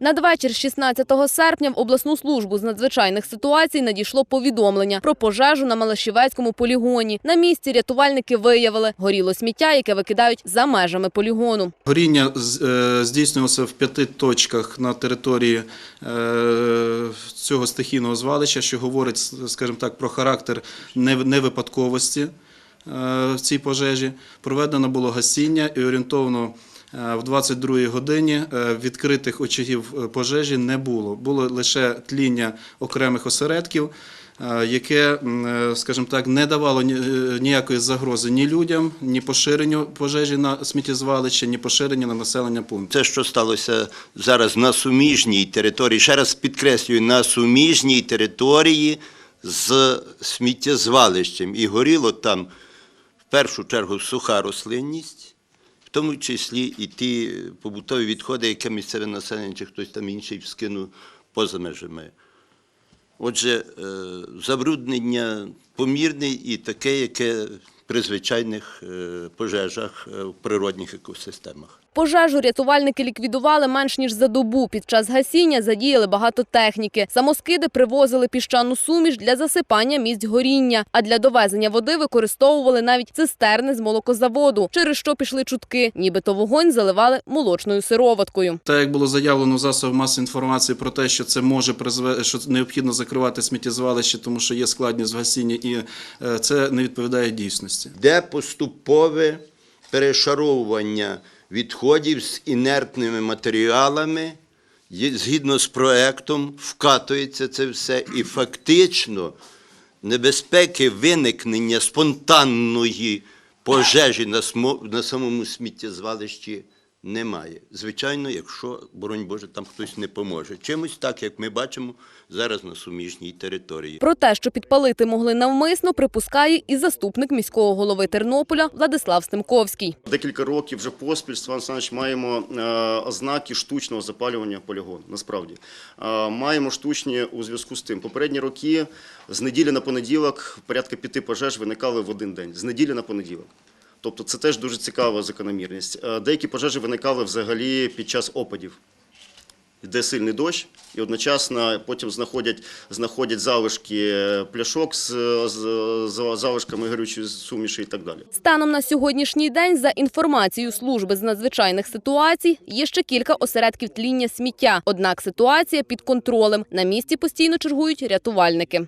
Надвечір 16 серпня в обласну службу з надзвичайних ситуацій надійшло повідомлення про пожежу на Малашівецькому полігоні. На місці рятувальники виявили горіло сміття, яке викидають за межами полігону. Горіння е, здійснювалося в п'яти точках на території е, цього стихійного звалища, що говорить, скажімо так, про характер невипадковості е, в цій пожежі. Проведено було гасіння і орієнтовно в 22-й годині е, відкритих очагів е, пожежі не було. Було лише тління окремих осередків. е, Яке, е, скажімо так, не давало ні- е, ніякої загрози ні людям, ні поширенню пожежі на сміттєзвалище, ні поширенню на населення пункту. Це, що сталося зараз на суміжній території, ще раз підкреслюю, на суміжній території з сміттєзвалищем. І горіло там в першу чергу суха рослинність, в тому числі і ті побутові відходи, які місцеве населення чи хтось там інший вскинув поза межами. Отже, е, забруднення помірне і таке, яке при звичайних е, пожежах е, в природних екосистемах. Пожежу рятувальники ліквідували менш ніж за добу. Під час гасіння задіяли багато техніки. Самоскиди привозили піщану суміш для засипання місць горіння, а для довезення води використовували навіть цистерни з молокозаводу, через що пішли чутки, нібито вогонь заливали молочною сироваткою. Так як було заявлено в засобах масової інформації про те, що це може призвести, що необхідно закривати сміттєзвалище, тому що є складність в гасінні, і е, це не відповідає дійсності. Де поступове перешаровування відходів з інертними матеріалами, згідно з проектом, вкатується це все, і фактично небезпеки виникнення спонтанної пожежі на самому сміттєзвалищі немає. Звичайно, якщо, боронь Боже, там хтось не поможе. Чимось так, як ми бачимо зараз на суміжній території. Про те, що підпалити могли навмисно, припускає і заступник міського голови Тернополя Владислав Стемковський. Декілька років вже поспіль, Степан Олександрович, маємо е, ознаки штучного запалювання полігону. Насправді Е, маємо штучні у зв'язку з тим. Попередні роки з неділі на понеділок порядка п'яти пожеж виникали в один день. З неділі на понеділок. Тобто це теж дуже цікава закономірність. Е, Деякі пожежі виникали взагалі під час опадів. Йде сильний дощ, і одночасно потім знаходять, знаходять залишки е, пляшок з, з, з залишками горючої суміші і так далі. Станом на сьогоднішній день, за інформацією служби з надзвичайних ситуацій, є ще кілька осередків тління сміття. Однак ситуація під контролем. На місці постійно чергують рятувальники.